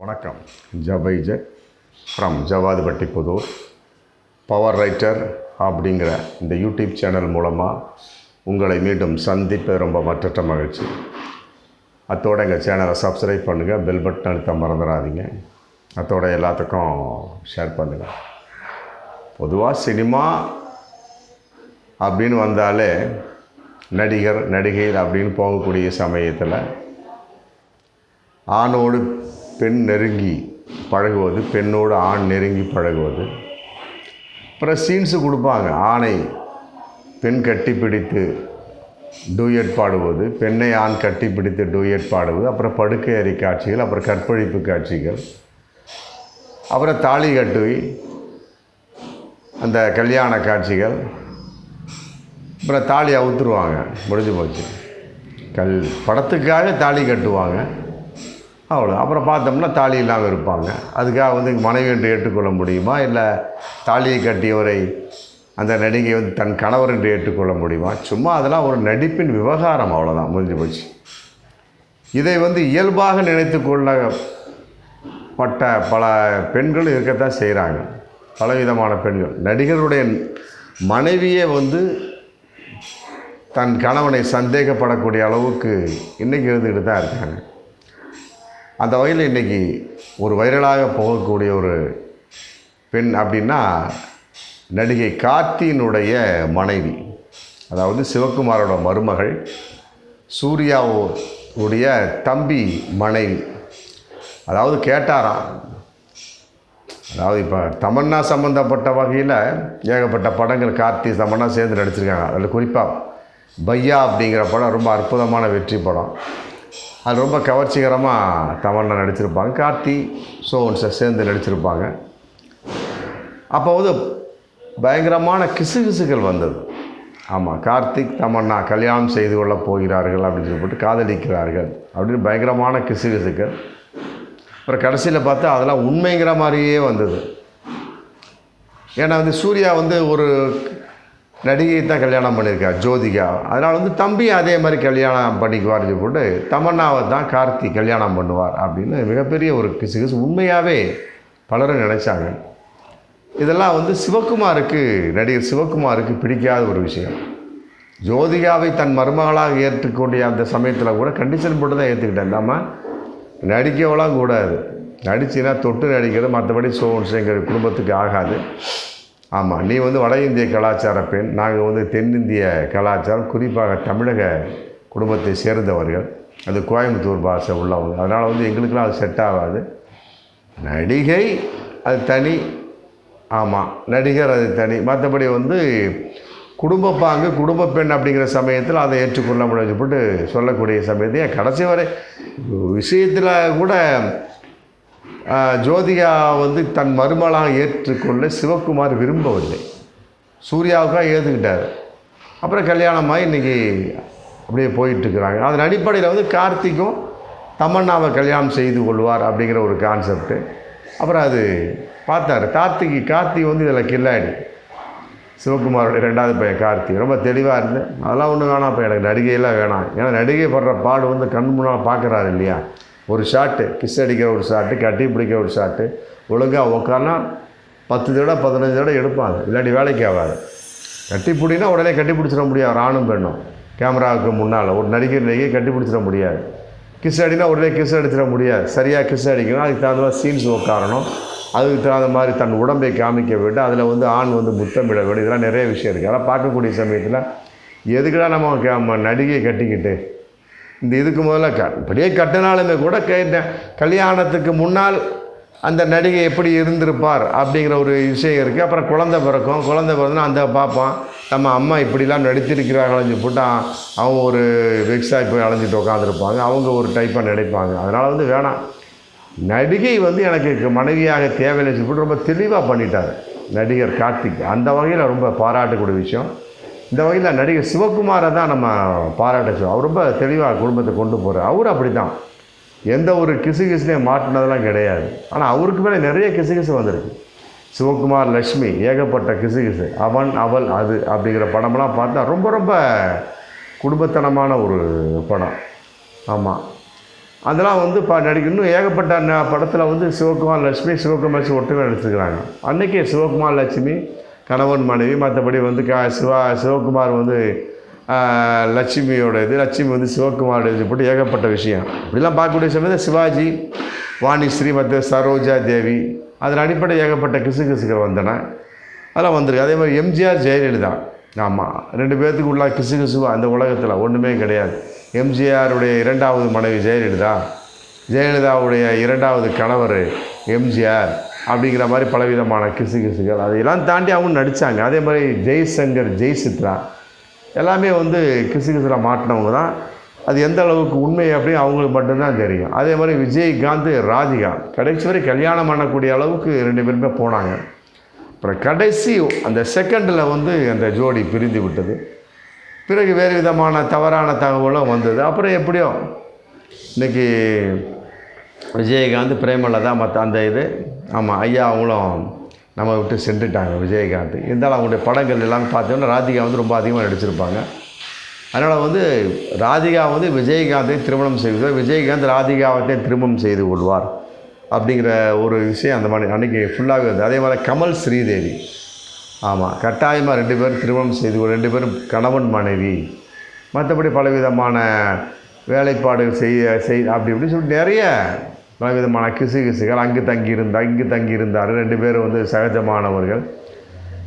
வணக்கம். ஜபைஜ from Javadupatti Pudur. Power writer அப்படிங்கிற இந்த யூடியூப் சேனல் மூலமாக உங்களை மீண்டும் சந்திப்பது ரொம்ப மற்றற்ற மகிழ்ச்சி. அத்தோட எங்கள் சேனலை சப்ஸ்கிரைப் பண்ணுங்கள் பெல் பட்டன் அழுத்த மறந்துடாதீங்க. அத்தோட எல்லாத்துக்கும் ஷேர் பண்ணுங்கள் பொதுவாக சினிமா அப்படின்னு வந்தாலே நடிகர் நடிகைகள் அப்படின்னு போகக்கூடிய சமயத்தில் ஆணோடு பெண் நெருங்கி பழகுவது பெண்ணோடு ஆண் நெருங்கி பழகுவது. அப்புறம் சீன்ஸு கொடுப்பாங்க. ஆணை பெண் கட்டி பிடித்து டூயட் பாடுவது பெண்ணை ஆண் கட்டி பிடித்து டூயட் பாடுவது அப்புறம் படுக்கை அறை காட்சிகள் அப்புறம் கற்பழிப்பு காட்சிகள். அப்புறம் தாலி கட்டுவி அந்த கல்யாண காட்சிகள். அப்புறம் தாலி அவுத்துருவாங்க. முடிஞ்சு போச்சு. கல் படத்துக்காக தாலி கட்டுவாங்க. அவ்வளோ. அப்புறம் பார்த்தோம்னா தாலி இல்லாமல் இருப்பாங்க. அதுக்காக வந்து மனைவி என்று ஏற்றுக்கொள்ள முடியுமா? இல்லை தாலியை கட்டியவரை அந்த நடிகை வந்து தன் கணவர் என்று ஏற்றுக்கொள்ள முடியுமா? சும்மா அதெல்லாம் ஒரு நடிப்பின் விவகாரம் அவ்வளோதான் முடிஞ்சு போச்சு. இதை வந்து இயல்பாக நினைத்து கொள்ளப்பட்ட பல பெண்கள் இருக்கத்தான் செய்கிறாங்க. பலவிதமான பெண்கள். நடிகருடைய மனைவியே வந்து தன் கணவனை சந்தேகப்படக்கூடிய அளவுக்கு இன்றைக்கி இருந்துக்கிட்டு தான் இருக்காங்க. அந்த வகையில் இன்றைக்கி ஒரு வைரலாக போகக்கூடிய ஒரு பெண் அப்படின்னா நடிகை கார்த்தியினுடைய மனைவி அதாவது சிவகுமாரோட மருமகள் சூர்யாவுடைய தம்பி மனைவி. அதாவது கேட்டாராம். அதாவது இப்போ தமன்னா சம்மந்தப்பட்ட வகையில் ஏகப்பட்ட படங்கள் கார்த்தி தமன்னா சேர்ந்து நடிச்சிருக்காங்க. அதில் குறிப்பாக பையா அப்படிங்கிற படம் ரொம்ப அற்புதமான வெற்றி படம். அது ரொம்ப கவர்ச்சிகரமாக தமன்னா நடிச்சிருப்பாங்க. கார்த்தி சோன்ஸை சேர்ந்து நடிச்சிருப்பாங்க. அப்போ வந்து பயங்கரமான கிசுகிசுகள் வந்தது. ஆமாம் கார்த்திக் தமன்னா கல்யாணம் செய்து கொள்ளப் போகிறார்கள் அப்படின்னு சொல்லிட்டு காதலிக்கிறார்கள் அப்படின்னு பயங்கரமான கிசுகிசுக்கள் அப்புறம் கடைசியில் பார்த்தா அதெல்லாம் உண்மைங்கிற மாதிரியே வந்தது. ஏன்னா வந்து சூர்யா வந்து ஒரு நடிகை தான் கல்யாணம் பண்ணியிருக்கார் ஜோதிகா. அதனால் வந்து தம்பி அதே மாதிரி கல்யாணம் பண்ணிக்குவார்னு போட்டு தமன்னாவை தான் கார்த்தி கல்யாணம் பண்ணுவார் அப்படின்னு மிகப்பெரிய ஒரு கிசு கிசு உண்மையாகவே பலரும் நினச்சாங்க. இதெல்லாம் வந்து சிவகுமாருக்கு நடிகர் சிவகுமாருக்கு பிடிக்காத ஒரு விஷயம். ஜோதிகாவை தன் மருமகளாக ஏற்றுக்கூடிய அந்த சமயத்தில் கூட கண்டிஷன் போட்டு தான் ஏற்றுக்கிட்டேன் நம்ம நடிக்கவெல்லாம் கூடாது. நடிச்சுன்னா தொட்டு நடிக்கிறது மற்றபடி சோன்ஸ் எங்கள் குடும்பத்துக்கு ஆகாது. ஆமாம் நீ வந்து வட இந்திய கலாச்சார பெண் நாங்கள் வந்து தென்னிந்திய கலாச்சாரம் குறிப்பாக தமிழக குடும்பத்தை சேர்ந்தவர்கள். அது கோயம்புத்தூர் பாஷை உள்ளவங்க. அதனால் வந்து எங்களுக்கெல்லாம் அது செட் ஆகாது. நடிகை அது தனி. ஆமாம் நடிகர் அது தனி. மற்றபடி வந்து குடும்ப பாங்கு குடும்ப பெண் அப்படிங்கிற சமயத்தில் அதை ஏற்றுக்கொள்ள முடிஞ்சு போட்டு சொல்லக்கூடிய சமயத்தில் கடைசி வரை விஷயத்தில் கூட ஜோதிகா வந்து தன் மருமலாக ஏற்றுக்கொள்ள சிவகுமார் விரும்பவில்லை. சூர்யாவுக்காக ஏற்றுக்கிட்டார் அப்புறம் கல்யாணமாகி இன்றைக்கி அப்படியே போயிட்டுருக்குறாங்க. அதன் அடிப்படையில் வந்து கார்த்திக்கும் தமன்னாவை கல்யாணம் செய்து கொள்வார் அப்படிங்கிற ஒரு கான்செப்ட்டு அப்புறம் அது பார்த்தார். கார்த்திகை கார்த்தி வந்து இதில் கில்லாடி. சிவகுமாரோட ரெண்டாவது பையன் கார்த்தி. ரொம்ப தெளிவாக இருந்து அதெல்லாம் ஒன்றும் வேணாம் இப்போ எனக்கு நடிகையெல்லாம் வேணாம். ஏன்னா நடிகை படுற பாடு வந்து கண் முன்னால் பார்க்குறாரு இல்லையா? ஒரு ஷாட்டு கிஸ் அடிக்கிற ஒரு ஷாட்டு கட்டி பிடிக்கிற ஒரு ஷாட்டு. ஒழுங்காக உக்கானா பத்து தடவை பதினஞ்சு தடவை எடுப்பாங்க. இல்லாட்டி வேலைக்கு ஆகாது. கட்டி பிடினா உடனே கட்டி பிடிச்சிட முடியாது. ஆணும் பெண்ணும். கேமராவுக்கு முன்னால் ஒரு நடிகர் நடிகை கட்டி பிடிச்சிட முடியாது. கிஸ் அடினா உடனே கிஸ் அடிச்சிட முடியாது. சரியாக கிஸ் அடிக்கணும். அதுக்கு தகுந்த மாதிரி சீன்ஸ் உட்காரணும் அதுக்கு தகுந்த மாதிரி தன் உடம்பை காமிக்க வேண்டும். அதில் வந்து ஆண் வந்து முத்தமிட வேண்டும். இதெல்லாம் நிறைய விஷயம் இருக்குது அதெல்லாம் பார்க்கக்கூடிய சமயத்தில் எதுக்குடா நம்ம நடிகையை கட்டிக்கிட்டு இந்த இதுக்கு முதல்ல க இப்படியே கட்டினாலுமே கூட கேட்டேன் கல்யாணத்துக்கு முன்னால் அந்த நடிகை எப்படி இருந்திருப்பார் அப்படிங்கிற ஒரு விஷயம் இருக்குது அப்புறம் குழந்த பிறக்கும் குழந்த பிறந்தனா அந்த பார்ப்பான் நம்ம அம்மா இப்படிலாம் நடித்திருக்கிறாங்களு போட்டால் அவங்க ஒரு வெக்ஸாக போய் அலைஞ்சிட்டு உட்காந்துருப்பாங்க அவங்க ஒரு டைப்பாக நினைப்பாங்க அதனால் வந்து வேணாம். நடிகை வந்து எனக்கு மனைவியாக தேவையில்லை சொல்லிட்டு ரொம்ப தெளிவாக பண்ணிட்டார் நடிகர் கார்த்திக். அந்த வகையில் ரொம்ப பாராட்டக்கூடிய விஷயம். இந்த வகையில் நடிகர் சிவகுமாரை தான் நம்ம பாராட்டச்சோம் அவர் ரொம்ப தெளிவாக குடும்பத்தை கொண்டு போகிறார் அவர் அப்படி தான் எந்த ஒரு கிசு கிசுலையும் மாட்டினதெல்லாம் கிடையாது. ஆனால் அவருக்கு மேலே நிறைய கிசு கிசு வந்திருக்கு. சிவகுமார் லக்ஷ்மி ஏகப்பட்ட கிசு கிசு. அவன் அவள் அது அப்படிங்கிற படமெல்லாம் பார்த்தா ரொம்ப ரொம்ப குடும்பத்தனமான ஒரு படம். ஆமாம் அதெல்லாம் வந்து ப நடிக்க இன்னும் ஏகப்பட்ட ந படத்தில் வந்து சிவகுமார் லட்சுமி சிவகுமார் லட்சுமி ஒட்டுமே நடிச்சிருக்கிறாங்க. அன்றைக்கே சிவகுமார் லட்சுமி கணவன் மனைவி மற்றபடி வந்து க சிவா சிவகுமார் வந்து லட்சுமியோட இது. லட்சுமி வந்து சிவகுமாரோட இது போட்டு ஏகப்பட்ட விஷயம். இப்படிலாம் பார்க்கக்கூடிய சமயத்தில் சிவாஜி வாணிஸ்ரீ மற்ற சரோஜா தேவி அதன் அடிப்படை ஏகப்பட்ட கிசுகிசுகள் வந்தன. அதெல்லாம் வந்திருக்கு. அதே மாதிரி எம்ஜிஆர் ஜெயலலிதா. ஆமாம் ரெண்டு பேர்த்துக்கு உள்ள கிசுகிசு அந்த உலகத்தில் ஒன்றுமே கிடையாது. எம்ஜிஆருடைய இரண்டாவது மனைவி ஜெயலலிதா. ஜெயலலிதாவுடைய இரண்டாவது கணவர் எம்ஜிஆர் அப்படிங்கிற மாதிரி பலவிதமான கிசுகிசுகள். அதையெல்லாம் தாண்டி அவங்க நடித்தாங்க அதே மாதிரி ஜெய்சங்கர் ஜெய் சித்ரா எல்லாமே வந்து கிசுகிசுல மாட்டினவங்க தான். அது எந்த அளவுக்கு உண்மை அப்படின்னு அவங்களுக்கு மட்டும்தான் தெரியும். அதே மாதிரி விஜயகாந்த் ராதிகா கடைசி வரை கல்யாணம் பண்ணக்கூடிய அளவுக்கு ரெண்டு பேருமே போனாங்க. அப்புறம் கடைசி அந்த செகண்டில் வந்து அந்த ஜோடி பிரிந்து விட்டது. பிறகு வேறு விதமான தவறான தகவலும் வந்தது. அப்புறம் எப்படியோ இன்னைக்கு விஜயகாந்த் பிரேமலதா மற்ற அந்த இது. ஆமாம் ஐயா அவங்களும் நம்ம விட்டு சென்றுட்டாங்க விஜயகாந்த். இருந்தாலும் அவங்களுடைய படங்கள் எல்லாம் பார்த்தோன்னா ராதிகா வந்து ரொம்ப அதிகமாக நடிச்சிருப்பாங்க. அதனால் வந்து ராதிகா வந்து விஜயகாந்தை திருமணம் செய்வார் விஜயகாந்த் ராதிகாவை திருமணம் செய்து கொள்வார் அப்படிங்கிற ஒரு விஷயம் அந்த மாதிரி அன்றைக்கி ஃபுல்லாகவே இருந்தது. அதே மாதிரி கமல் ஸ்ரீதேவி. ஆமாம் கட்டாயமாக ரெண்டு பேரும் திருமணம் செய்து கொள் ரெண்டு பேரும் கணவன் மனைவி. மற்றபடி பலவிதமான வேலைப்பாடுகள் செய்ய செய் அப்படி இப்படி சொல்லிட்டு நிறைய பலவிதமான கிசு கிசுகள் அங்கு தங்கி இங்கு தங்கியிருந்தார் ரெண்டு பேரும் வந்து சகஜமானவர்கள்.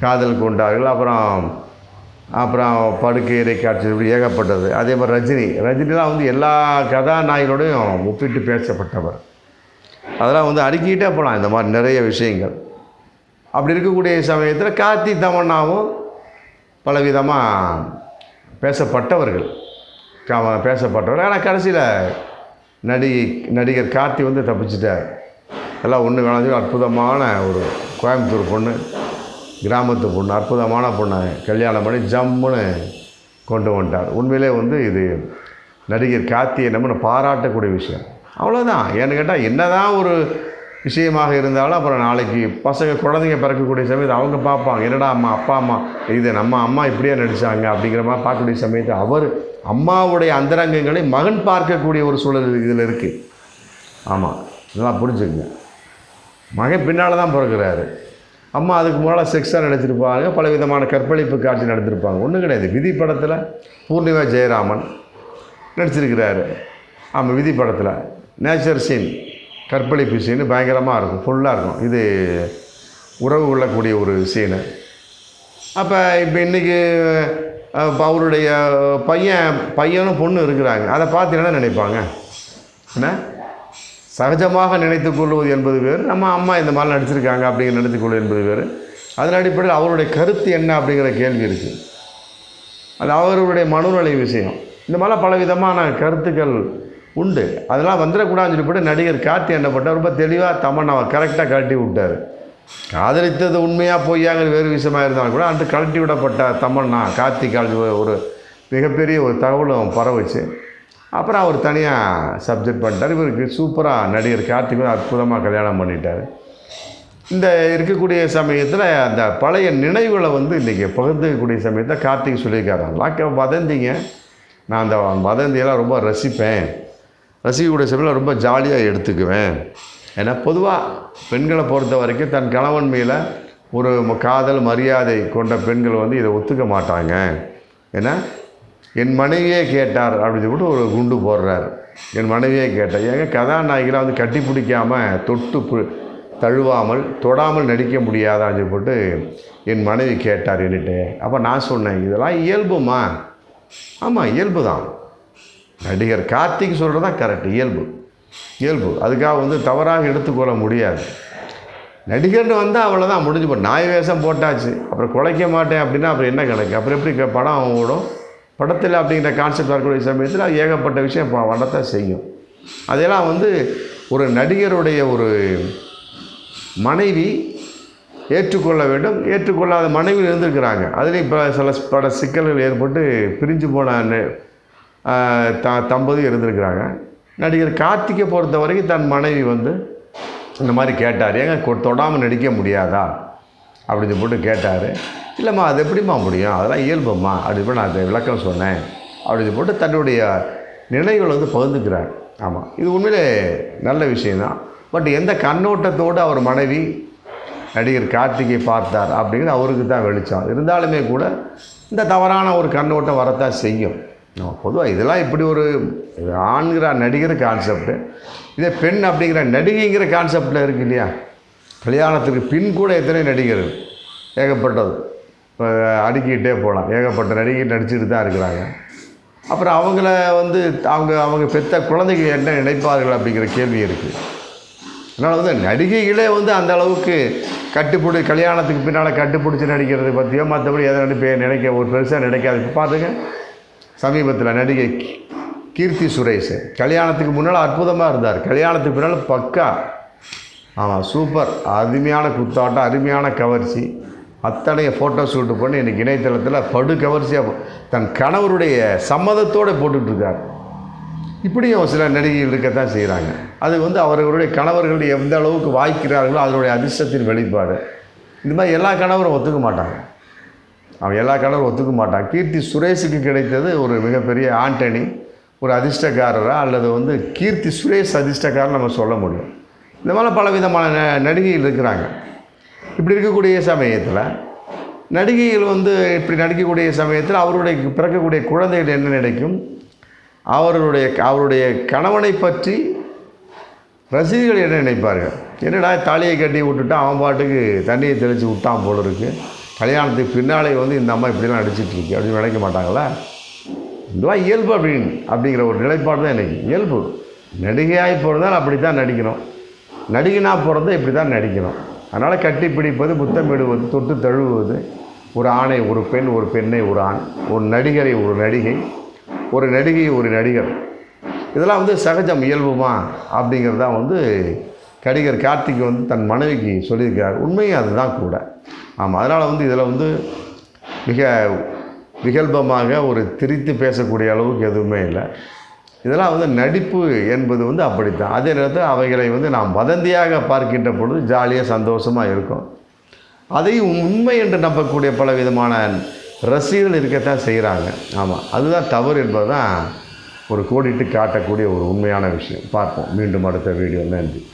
காதல் கொண்டார்கள். அப்புறம் அப்புறம் படுக்கையறை காட்சி இப்படி ஏகப்பட்டது. அதே மாதிரி ரஜினி. ரஜினிலாம் வந்து எல்லா கதாநாயகனோடையும் ஒப்பிட்டு பேசப்பட்டவர். அதெல்லாம் வந்து அடுக்கிட்டே போகலாம். இந்த மாதிரி நிறைய விஷயங்கள். அப்படி இருக்கக்கூடிய சமயத்தில் கார்த்தி தமன்னாவும் பலவிதமாக பேசப்பட்டவர்கள். க- பேசப்பட்டவர் ஆனால் கடைசியில் நடி நடிகர் கார்த்தி வந்து தப்பிச்சிட்டார். எல்லாம் ஒன்று வேணாச்சு அற்புதமான ஒரு கோயம்புத்தூர் பொண்ணு கிராமத்து பொண்ணு அற்புதமான பொண்ணை கல்யாணம் பண்ணி ஜம்முன்னு கொண்டு வந்துட்டார். உண்மையிலே வந்து இது நடிகர் கார்த்தியை நம்ம பாராட்டக்கூடிய விஷயம். அவ்வளோதான் ஏன்னு கேட்டால் என்னதான் ஒரு விஷயமாக இருந்தாலும் அப்புறம் நாளைக்கு பசங்க குழந்தைங்க பிறக்கக்கூடிய சமயத்தில் அவங்க பார்ப்பாங்க. என்னடா அம்மா அப்பா அம்மா இது நம்ம அம்மா இப்படியே நடித்தாங்க அப்படிங்கிற மாதிரி பார்க்கக்கூடிய சமயத்தில் அவர் அம்மாவுடைய அந்தரங்கங்களை மகன் பார்க்கக்கூடிய ஒரு சூழல் இதில் இருக்குது ஆமாம் இதெல்லாம் புரிஞ்சுக்குங்க. மகன் பின்னால் தான் பிறகுறாரு அம்மா அதுக்கு முன்னால் செக்ஸாக நடிச்சிருப்பாங்க பல விதமான கற்பழிப்பு காட்சி நடந்திருப்பாங்க ஒன்றும் கிடையாது. விதி படத்தில் பூர்ணிமா ஜெயராமன் நடிச்சிருக்கிறாரு. ஆமாம் விதி படத்தில். நேச்சர் சீன் கற்பழிப்பு சீனு பயங்கரமாக இருக்கும் ஃபுல்லாக இருக்கும். இது உறவு கொள்ளக்கூடிய ஒரு சீனு அப்போ இப்போ இன்றைக்கி அவருடைய பையன் பையனும் பொண்ணு இருக்கிறாங்க. அதை பார்த்து என்ன நினைப்பாங்க? என்ன? சகஜமாக நினைத்து கொள்வது என்பது வேறு. நம்ம அம்மா இந்த மாதிரி நடிச்சிருக்காங்க அப்படிங்கிற நினைத்து கொள்வது என்பது வேறு. அதன் அடிப்படையில் அவருடைய கருத்து என்ன அப்படிங்கிற கேள்வி இருக்குது அது அவருடைய மனோநிலை விஷயம். இந்த மாதிரிலாம் பல விதமான கருத்துக்கள் உண்டு. அதெல்லாம் வந்துடக்கூடாதுன்னு சொல்லிவிட்டு நடிகர் கார்த்தி என்ன பண்ணார் ரொம்ப தெளிவாக தமன்னாவை கரெக்டாக கழட்டி விட்டார். காதலித்தது உண்மையாக பொய்யாங்கிற வேறு விஷயமா இருந்தாலும் கூட அன்று கழட்டி விடப்பட்ட தமன்னா கார்த்தி காலேஜ் ஒரு மிகப்பெரிய ஒரு தகவலும் பரவுச்சு. அப்புறம் அவர் தனியாக சப்ஜெக்ட் பண்ணிட்டார். இவருக்கு சூப்பராக நடிகர் கார்த்திக் அற்புதமாக கல்யாணம் பண்ணிட்டார். இந்த இருக்கக்கூடிய சமயத்தில் அந்த பழைய நினைவுகளை வந்து இன்றைக்கி பகிர்ந்துக்கக்கூடிய சமயத்தில் கார்த்திக் சொல்லியிருக்காரு. லாக்க வதந்திங்க. நான் அந்த வதந்தியெல்லாம் ரொம்ப ரசிப்பேன். ரசிக்கக்கூடிய சமையல் ரொம்ப ஜாலியாக எடுத்துக்குவேன். ஏன்னா பொதுவாக பெண்களை பொறுத்த வரைக்கும் தன் கணவன் மேலே ஒரு காதல் மரியாதை கொண்ட பெண்கள் வந்து இதை ஒத்துக்க மாட்டாங்க. ஏன்னா என் மனைவியே கேட்டார் அப்படின்னு சொல்லிட்டு ஒரு குண்டு போடுறார். என் மனைவியே கேட்டார் ஏங்க கதாநாயகிலாம் வந்து கட்டி பிடிக்காமல் தொட்டு தழுவாமல் தொடாமல் நடிக்க முடியாதான்னு சொல்லிட்டு என் மனைவி கேட்டார் என்னட்டு அப்போ நான் சொன்னேன் இதெல்லாம் இயல்புமா? ஆமாம் இயல்பு தான். நடிகர் கார்த்திக் சொல்கிறது தான் கரெக்ட் இயல்பு. இயல்பு. அதுக்காக வந்து தவறாக எடுத்துக்கொள்ள முடியாது. நடிகர்னு வந்தால் அவ்வளோதான் முடிஞ்சு போ நாய் வேஷம் போட்டாச்சு. அப்புறம் குலைக்க மாட்டேன் அப்படின்னா அப்புறம் என்ன கணக்கு? அப்புறம் எப்படி படம் ஓடும்? படத்தில் அப்படிங்கிற கான்செப்ட் வரக்கூடிய சமயத்தில் ஏகப்பட்ட விஷயம் ப- வரத்தான் செய்யும். அதெல்லாம் வந்து ஒரு நடிகருடைய ஒரு மனைவி ஏற்றுக்கொள்ள வேண்டும். ஏற்றுக்கொள்ளாத மனைவியில் இருந்திருக்கிறாங்க. அதுலேயும் இப்போ சில பல சிக்கல்கள் ஏற்பட்டு பிரிஞ்சு போன த தம்பதி இருந்திருக்கிறாங்க. நடிகர் கார்த்திகை பொறுத்த வரைக்கும் தன் மனைவி வந்து இந்த மாதிரி கேட்டார். ஏங்க கொ- தொடாமல் நடிக்க முடியாதா? அப்படின்னு போட்டு கேட்டார். இல்லைம்மா அது எப்படிம்மா முடியும்? அதெல்லாம் இயல்பும்மா. அப்படி போய் நான் அதை விளக்கம் சொன்னேன். அப்படின்னு போட்டு தன்னுடைய நினைவுகள் வந்து பகிர்ந்துக்கிறார். ஆமாம் இது உண்மையிலே நல்ல விஷயந்தான் பட் எந்த கண்ணோட்டத்தோடு அவர் மனைவி நடிகர் கார்த்திகை பார்த்தார் அப்படிங்கிறது அவருக்கு தான் வெளிச்சம். இருந்தாலுமே கூட இந்த தவறான ஒரு கண்ணோட்டம் வரத்தான் செய்யும். பொதுவாக இதெல்லாம் இப்படி ஒரு ஆண்கிற நடிகர் கான்செப்ட் இதே பெண் அப்படிங்கிற நடிகைங்கிற கான்செப்டில் இருக்கு இல்லையா? கல்யாணத்துக்கு பின் கூட எத்தனை நடிகர்கள் ஏகப்பட்டது. இப்போ அடுக்கிக்கிட்டே போகலாம் ஏகப்பட்ட நடிகை நடிச்சுட்டு தான் இருக்கிறாங்க. அப்புறம் அவங்கள வந்து அவங்க அவங்க பெத்த குழந்தைகள் என்ன நினைப்பார்கள் அப்படிங்கிற கேள்வி இருக்குது அதனால் வந்து நடிகைகளே வந்து அந்த அளவுக்கு கட்டுப்பிடி கல்யாணத்துக்கு பின்னால் கட்டுப்பிடிச்சி நடிக்கிறது பற்றியோ மற்றபடி எதை நினைப்பே நினைக்க ஒரு பெருசாக நினைக்காது. இப்போ சமீபத்தில் நடிகை கீர்த்தி சுரேஷ். கல்யாணத்துக்கு முன்னால் அற்புதமாக இருந்தார். கல்யாணத்துக்கு பின்னால் பக்கா. ஆமாம் சூப்பர். அருமையான குத்தாட்டம் அருமையான கவர்ச்சி. அத்தனைய ஃபோட்டோ ஷூட்டு பண்ணி இன்றைக்கி இணையதளத்தில் படு கவர்ச்சியாக தன் கணவருடைய சம்மதத்தோடு போட்டுட்ருக்கார். இப்படியும் சில நடிகைகள் இருக்கத்தான் செய்கிறாங்க அது வந்து அவர்களுடைய கணவர்கள் எந்த அளவுக்கு வாய்க்கிறார்களோ அதனுடைய அதிர்ஷ்டத்தின் வெளிப்பாடு. இந்த மாதிரி எல்லா கணவரும் ஒத்துக்க மாட்டாங்க. அவன் எல்லா கடலும் ஒத்துக்க மாட்டான். கீர்த்தி சுரேஷுக்கு கிடைத்தது ஒரு மிகப்பெரிய ஆண்டனி ஒரு அதிர்ஷ்டக்காரராக அல்லது வந்து கீர்த்தி சுரேஷ் அதிர்ஷ்டக்காரன் நம்ம சொல்ல முடியும். இந்த மாதிரி பல விதமான ந- நடிகைகள் இருக்கிறாங்க. இப்படி இருக்கக்கூடிய சமயத்தில் நடிகைகள் வந்து இப்படி நடிக்கக்கூடிய சமயத்தில் அவருடைய பிறக்கக்கூடிய குழந்தைகள் என்ன நினைக்கும்? அவருடைய அவருடைய கணவனை பற்றி ரசிகர்கள் என்ன நினைப்பார்கள்? என்னடா தாலியை கட்டி விட்டுட்டு அவன் பாட்டுக்கு தண்ணியை தெளித்து விட்டான் போல இருக்குது கல்யாணத்துக்கு பின்னாலே வந்து இந்த அம்மா இப்படிலாம் நடிச்சிட்டு இருக்கு அப்படின்னு நினைக்க மாட்டாங்களா? இதெல்லாம் இயல்பு அப்படின்னு அப்படிங்கிற ஒரு நிலைப்பாடு தான் எனக்கு. இயல்பு. நடிகையாய் பிறந்தால் அப்படி தான் நடிக்கணும். நடிகனாக போகிறத இப்படி தான் நடிக்கணும். அதனால் கட்டி பிடிப்பது முத்தமிடுவது தொட்டு தழுவுவது ஒரு ஆணை ஒரு பெண் ஒரு பெண்ணை ஒரு ஆண் ஒரு நடிகரை ஒரு நடிகை ஒரு நடிகை ஒரு நடிகர். இதெல்லாம் வந்து சகஜம் இயல்புமா? அப்படிங்கிறது தான் வந்து நடிகர் கார்த்திக் வந்து தன் மனைவிக்கு சொல்லியிருக்கார் உண்மையும் அதுதான் கூட. ஆமாம் அதனால் வந்து இதில் வந்து மிக விகல்பமாக ஒரு திரித்து பேசக்கூடிய அளவுக்கு எதுவுமே இல்லை. இதெல்லாம் வந்து நடிப்பு என்பது வந்து அப்படித்தான். அதே நேரத்தில் அவைகளை வந்து நாம் வதந்தியாக பார்க்கின்ற பொழுது ஜாலியாக சந்தோஷமாக இருக்கும். அதையும் உண்மை என்று நம்பக்கூடிய பல விதமான ரசிகர்கள் இருக்கத்தான் செய்கிறாங்க ஆமாம் அதுதான் தவறு என்பது தான் ஒரு கோடிட்டு காட்டக்கூடிய ஒரு உண்மையான விஷயம். பார்ப்போம். மீண்டும் அடுத்த வீடியோ. நன்றி.